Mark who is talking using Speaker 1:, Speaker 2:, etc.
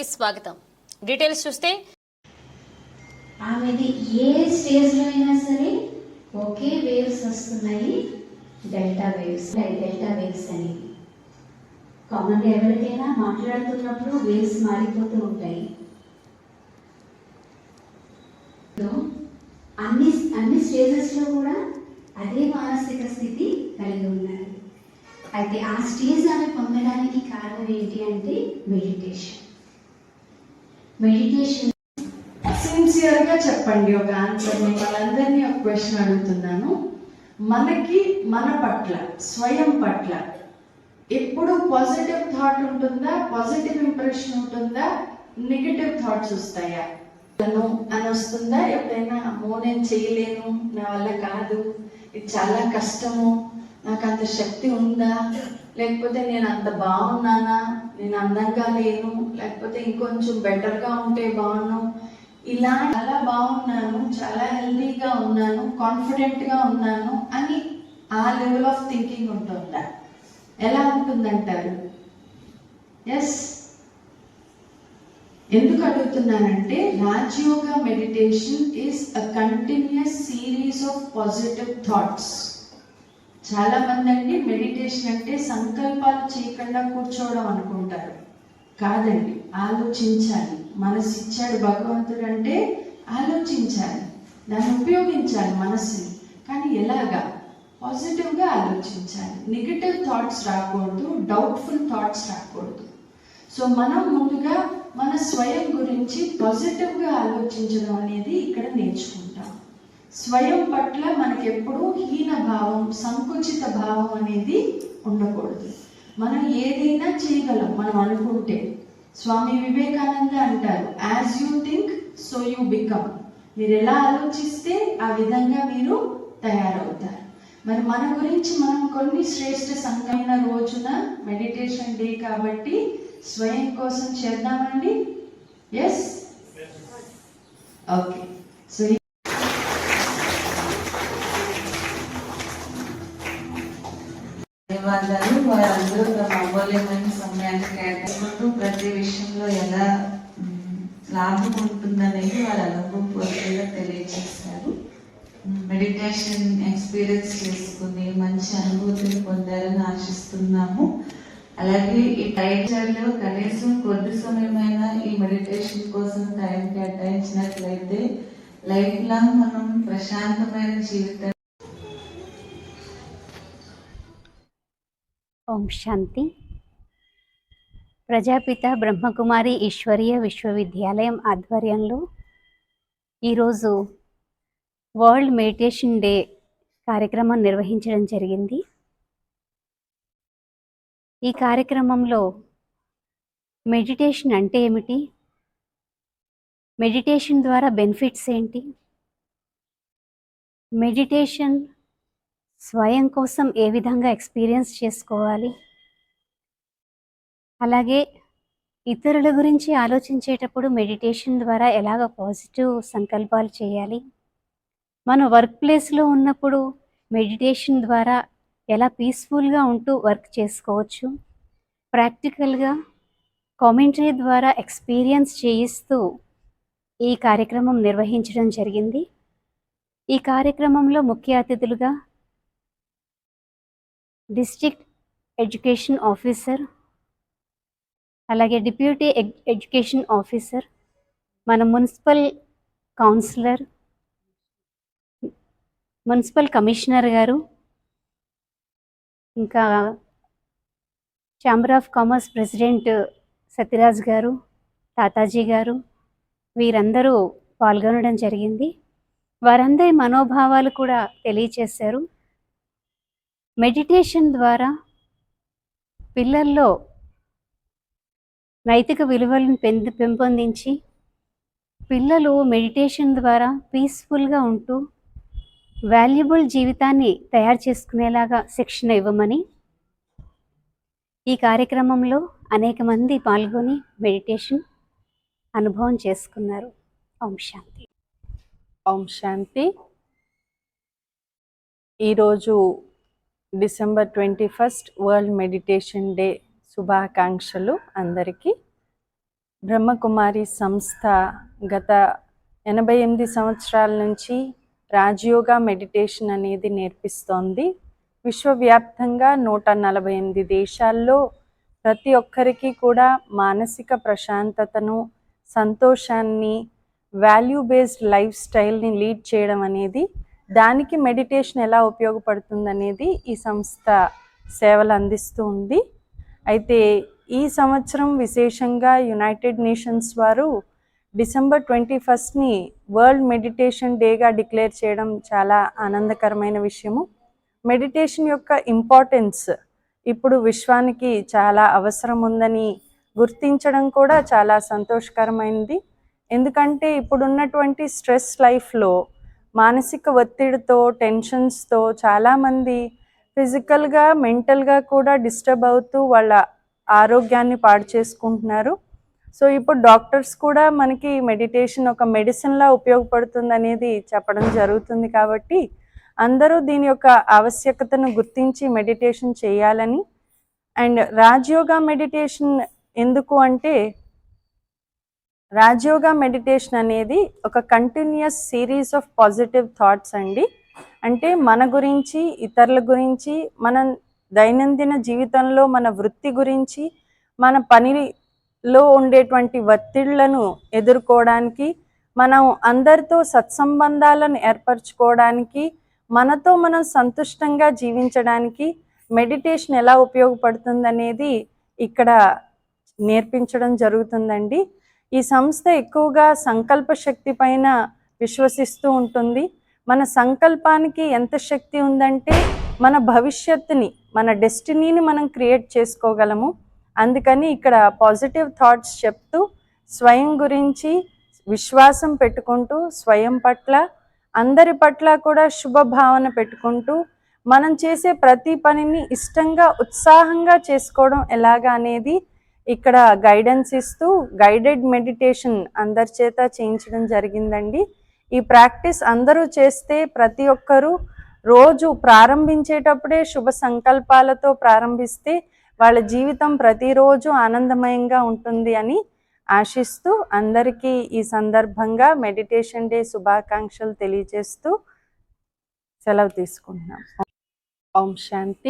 Speaker 1: కి స్వాగతం. డీటెయిల్స్ చూస్తే
Speaker 2: ఆమెది ఏ స్టేజ్లో అయినా సరే ఒకే వేవ్స్ వస్తున్నాయి డెల్టా వేవ్స్ డెల్టా వేవ్స్ అనేవి కామన్ ఎవరికైనా మాట్లాడుతున్నప్పుడు వేవ్స్ మారిపోతూ ఉంటాయి. అన్ని అన్ని స్టేజెస్లో కూడా అదే మానసిక స్థితి కలిగి ఉన్నారు. అయితే ఆ స్టేజ్ ఆమె పొందడానికి కారణం ఏంటి అంటే మెడిటేషన్. మెడిటేషన్
Speaker 3: సిన్సియర్గా చెప్పండి ఒక ఆన్సర్ మిమ్మల్ని అందరినీ ఒక క్వశ్చన్ అడుగుతున్నాను. మనకి మన పట్ల స్వయం పట్ల ఎప్పుడు పాజిటివ్ థాట్ ఉంటుందా? పాజిటివ్ ఇంప్రెషన్ ఉంటుందా? నెగటివ్ థాట్స్ వస్తాయా? తను అని వస్తుందా? ఎప్పుడైనా అమ్మో నేను చేయలేను నా వల్ల కాదు ఇది చాలా కష్టము నాకు అంత శక్తి ఉందా? లేకపోతే నేను అంత బాగున్నానా? నేను అందంగా లేను. లేకపోతే ఇంకొంచెం బెటర్గా ఉంటే బాగున్నాను ఇలా చాలా బాగున్నాను చాలా హెల్తీగా ఉన్నాను కాన్ఫిడెంట్గా ఉన్నాను అని ఆ లెవెల్ ఆఫ్ థింకింగ్ ఉంటుందా? ఎలా ఉంటుందంటారు? ఎస్ ఎందుకు అడుగుతున్నానంటే Rajayoga meditation is a continuous series of positive thoughts చాలా మంది అండి మెడిటేషన్ అంటే సంకల్పాలు చేయకుండా కూర్చోవడం అనుకుంటారు. కాదండి ఆలోచించాలి. మనసు ఇచ్చాడు భగవంతుడు అంటే ఆలోచించాలి. దాన్ని ఉపయోగించాలి మనసుని కానీ ఎలాగా? పాజిటివ్గా ఆలోచించాలి. నెగిటివ్ థాట్స్ రాకూడదు డౌట్ఫుల్ థాట్స్ రాకూడదు. సో మనం ముందుగా మన స్వయం గురించి పాజిటివ్గా ఆలోచించడం అనేది ఇక్కడ నేర్చుకుంటాం. స్వయం పట్ల మనకి ఎప్పుడూ హీన భావం సంకుచిత భావం అనేది ఉండకూడదు. మనం ఏదైనా చేయగలం మనం అనుకుంటే. స్వామి వివేకానంద అంటారు as you think so you become మీరు ఎలా ఆలోచిస్తే ఆ విధంగా మీరు తయారవుతారు. మరి మన గురించి మనం కొన్ని శ్రేష్ఠ సంఘమైన రోజున మెడిటేషన్ డే కాబట్టి స్వయం కోసం చేద్దామండి? ఎస్ ఓకే సో
Speaker 4: వారందరూ తమ అమూల్యమైన సమయాన్ని కేటాయించుకుంటూ ప్రతి విషయంలో ఎలా లాభం ఉంటుందనేది వాళ్ళ పూర్తిగా తెలియజేశారు. మెడిటేషన్ ఎక్స్పీరియన్స్ చేసుకుని మంచి అనుభూతిని పొందారని ఆశిస్తున్నాము. అలాగే ఈ టైచర్లో కనీసం కొద్ది సమయమైనా ఈ మెడిటేషన్ కోసం టైం కేటాయించినట్లయితే లైఫ్ లాంగ్ మనం ప్రశాంతమైన జీవితం
Speaker 5: ఓం శాంతి. ప్రజాపిత బ్రహ్మకుమారి ఈశ్వరీయ విశ్వవిద్యాలయం ఆధ్వర్యంలో ఈరోజు వరల్డ్ మెడిటేషన్ డే కార్యక్రమం నిర్వహించడం జరిగింది. ఈ కార్యక్రమంలో మెడిటేషన్ అంటే ఏమిటి? మెడిటేషన్ ద్వారా బెనిఫిట్స్ ఏంటి? మెడిటేషన్ స్వయం కోసం ఏ విధంగా ఎక్స్పీరియన్స్ చేసుకోవాలి? అలాగే ఇతరుల గురించి ఆలోచించేటప్పుడు మెడిటేషన్ ద్వారా ఎలాగ పాజిటివ్ సంకల్పాలు చేయాలి? మన వర్క్ ప్లేస్లో ఉన్నప్పుడు మెడిటేషన్ ద్వారా ఎలా పీస్ఫుల్గా ఉంటూ వర్క్ చేసుకోవచ్చు? ప్రాక్టికల్గా కామెంటరీ ద్వారా ఎక్స్పీరియన్స్ చేయిస్తూ ఈ కార్యక్రమం నిర్వహించడం జరిగింది. ఈ కార్యక్రమంలో ముఖ్య అతిథులుగా డిస్ట్రిక్ట్ ఎడ్యుకేషన్ ఆఫీసర్ అలాగే డిప్యూటీ ఎడ్యుకేషన్ ఆఫీసర్ మన మున్సిపల్ కౌన్సిలర్ మున్సిపల్ కమిషనర్ గారు ఇంకా chamber of commerce president Satyaraj గారు తాతాజీ గారు వీరందరూ పాల్గొనడం జరిగింది. వారందరి మనోభావాలు కూడా తెలియచేశారు. మెడిటేషన్ ద్వారా పిల్లల్లో నైతిక విలువలను పెందు పెంపొందించి పిల్లలు మెడిటేషన్ ద్వారా పీస్ఫుల్గా ఉంటూ వాల్యుబుల్ జీవితాన్ని తయారు చేసుకునేలాగా శిక్షణ ఇవ్వమని ఈ కార్యక్రమంలో అనేక మంది పాల్గొని మెడిటేషన్ అనుభవం చేసుకున్నారు. ఓం శాంతి.
Speaker 6: ఓం శాంతి. ఈరోజు December twenty first world meditation day శుభాకాంక్షలు అందరికీ.
Speaker 3: బ్రహ్మకుమారి సంస్థ గత ఎనభై ఎనిమిది సంవత్సరాల నుంచి రాజయోగా మెడిటేషన్ అనేది నేర్పిస్తోంది. విశ్వవ్యాప్తంగా నూట నలభై ఎనిమిది దేశాల్లో ప్రతి ఒక్కరికి కూడా మానసిక ప్రశాంతతను సంతోషాన్ని వాల్యూ బేస్డ్ లైఫ్ స్టైల్ని లీడ్ చేయడం అనేది దానికి మెడిటేషన్ ఎలా ఉపయోగపడుతుంది అనేది ఈ సంస్థ సేవలు అందిస్తూ ఉంది. అయితే ఈ సంవత్సరం విశేషంగా యునైటెడ్ నేషన్స్ వారు డిసెంబర్ ట్వంటీ ఫస్ట్ని వరల్డ్ మెడిటేషన్ డేగా డిక్లేర్ చేయడం చాలా ఆనందకరమైన విషయము. మెడిటేషన్ యొక్క ఇంపార్టెన్స్ ఇప్పుడు విశ్వానికి చాలా అవసరం ఉందని గుర్తించడం కూడా చాలా సంతోషకరమైనది ఎందుకంటే ఇప్పుడున్నటువంటి స్ట్రెస్ లైఫ్లో మానసిక ఒత్తిడితో టెన్షన్స్తో చాలామంది ఫిజికల్గా మెంటల్గా కూడా డిస్టర్బ్ అవుతూ వాళ్ళ ఆరోగ్యాన్ని పాడు చేసుకుంటున్నారు. సో ఇప్పుడు డాక్టర్స్ కూడా మనకి మెడిటేషన్ ఒక మెడిసిన్లా ఉపయోగపడుతుంది అనేది చెప్పడం జరుగుతుంది కాబట్టి అందరూ దీని యొక్క ఆవశ్యకతను గుర్తించి మెడిటేషన్ చేయాలని. అండ్ రాజయోగా మెడిటేషన్ ఎందుకు అంటే రాజయోగా మెడిటేషన్ అనేది ఒక continuous series of positive thoughts అండి. అంటే మన గురించి ఇతరుల గురించి మన దైనందిన జీవితంలో మన వృత్తి గురించి మన పనిలో ఉండేటువంటి ఒత్తిళ్ళను ఎదుర్కోవడానికి మనం అందరితో సత్సంబంధాలను ఏర్పరచుకోవడానికి మనతో మనం సంతుష్టంగా జీవించడానికి మెడిటేషన్ ఎలా ఉపయోగపడుతుంది అనేది ఇక్కడ నేర్పించడం జరుగుతుందండి. ఈ సంస్థ ఎక్కువగా సంకల్ప శక్తి పైన విశ్వసిస్తూ ఉంటుంది. మన సంకల్పానికి ఎంత శక్తి ఉందంటే మన భవిష్యత్తుని మన డెస్టినీని మనం క్రియేట్ చేసుకోగలము. అందుకని ఇక్కడ పాజిటివ్ థాట్స్ చెప్తూ స్వయం గురించి విశ్వాసం పెట్టుకుంటూ స్వయం పట్ల అందరి పట్ల కూడా శుభ భావన పెట్టుకుంటూ మనం చేసే ప్రతి పనిని ఇష్టంగా ఉత్సాహంగా చేసుకోవడం ఎలాగా అనేది ఇక్కడ గైడెన్స్ ఇస్తూ గైడెడ్ మెడిటేషన్ అందరి చేత చేయించడం జరిగిందండి. ఈ ప్రాక్టీస్ అందరూ చేస్తే ప్రతి ఒక్కరూ రోజు ప్రారంభించేటప్పుడే శుభ సంకల్పాలతో ప్రారంభిస్తే వాళ్ళ జీవితం ప్రతిరోజు ఆనందమయంగా ఉంటుంది అని ఆశిస్తూ అందరికీ ఈ సందర్భంగా మెడిటేషన్ డే శుభాకాంక్షలు తెలియజేస్తూ సెలవు తీసుకుంటున్నాం. ఓం శాంతి.